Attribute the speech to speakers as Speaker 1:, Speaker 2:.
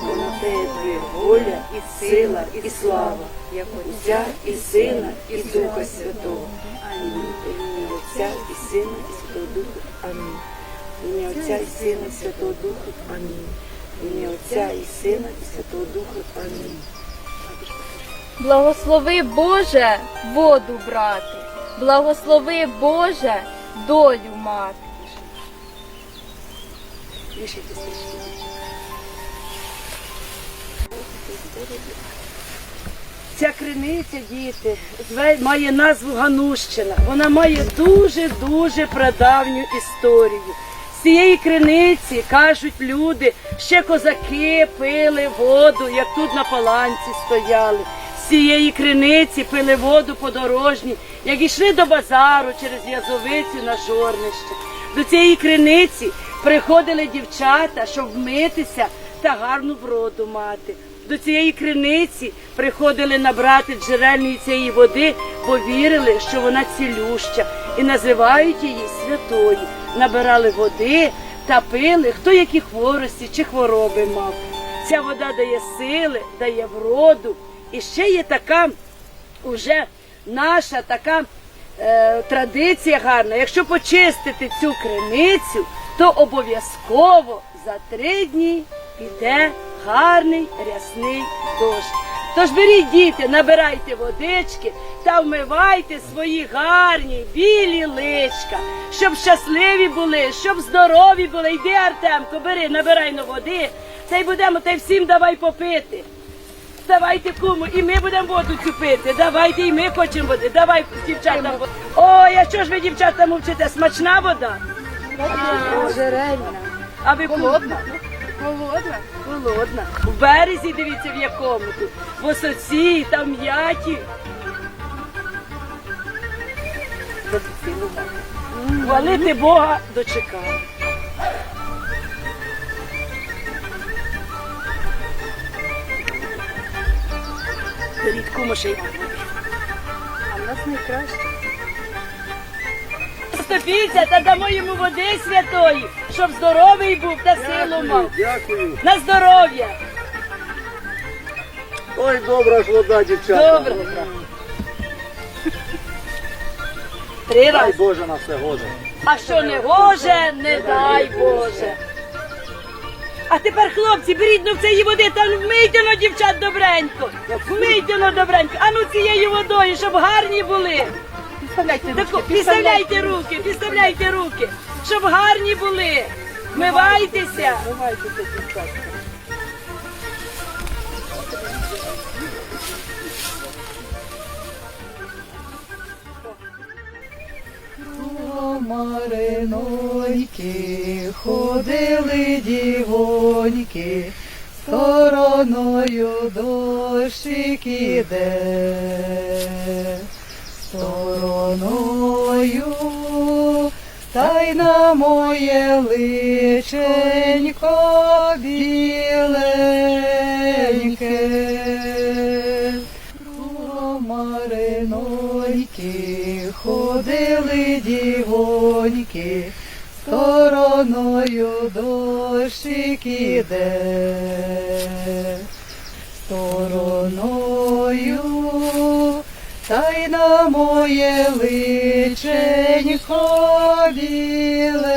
Speaker 1: Бо на те є твоя воля, і сила, і слава, як Отця і Сина, і Духа Святого. Амінь. Ім'я Отця і Сина, і Святого Духа. Амінь. Ім'я Отця і Сина, і Святого Духа. Амінь. Ім'я Отця і Сина, і Святого Духа. Амінь.
Speaker 2: Благослови Боже воду брати, благослови Боже долю мати.
Speaker 1: Ця криниця, діти, має назву Ганущина. Вона має дуже-дуже прадавню історію. З цієї криниці, кажуть люди, ще козаки пили воду, як тут на паланці стояли. З цієї криниці пили воду подорожні, як йшли до базару через Язовицю на жорнище. До цієї криниці приходили дівчата, щоб вмитися та гарну вроду мати. До цієї криниці приходили набрати джерельної цієї води, бо вірили, що вона цілюща, і називають її святою. Набирали води та пили, хто які хворості чи хвороби мав. Ця вода дає сили, дає вроду. І ще є така уже наша така е, традиція гарна. Якщо почистити цю криницю, то обов'язково за три дні піде гарний рясний дощ. Тож беріть діти, набирайте водички та вмивайте свої гарні білі личка, щоб щасливі були, щоб здорові були. Йди, Артемко, бери, набирай на води, та й будемо та й всім давай попити. Давайте кому, і ми будемо воду цю пити. Давайте, і ми хочемо води. Давай, дівчата. воду. Ой, а що ж ви, дівчата, мовчите? Смачна вода?
Speaker 2: Жерельна.
Speaker 1: А ви холодна?
Speaker 2: Холодна.
Speaker 1: Холодна. В березі дивіться в якому тут. В осоці, там м'яті. Хвалити Бога дочекали. Беріть кумошей.
Speaker 2: А в нас найкраще.
Speaker 1: Стопіться та дамо йому води святої, щоб здоровий був та силу мав.
Speaker 3: Дякую.
Speaker 1: На здоров'я!
Speaker 3: Ой, добра ж вода, дівчата.
Speaker 1: Добре. Три
Speaker 3: Дай
Speaker 1: рази.
Speaker 3: Боже на все гоже.
Speaker 1: А що не гоже, не дай Боже. А тепер, хлопці, беріть ну в цієї води та вмийте ну, дівчат добренько. Вмийте ну добренько. А ну цією водою, щоб гарні були.
Speaker 2: Підставляйте
Speaker 1: Тако, підставляйте руки, підставляйте руки, щоб гарні були. Вмивайтеся.
Speaker 4: Мариноньки ходили дівоньки, стороною дощик іде, стороною, та й на моє личенько біленьке. Мариноньки ходили дівоньки, стороною дощик іде, стороною, моє личенько біленьке.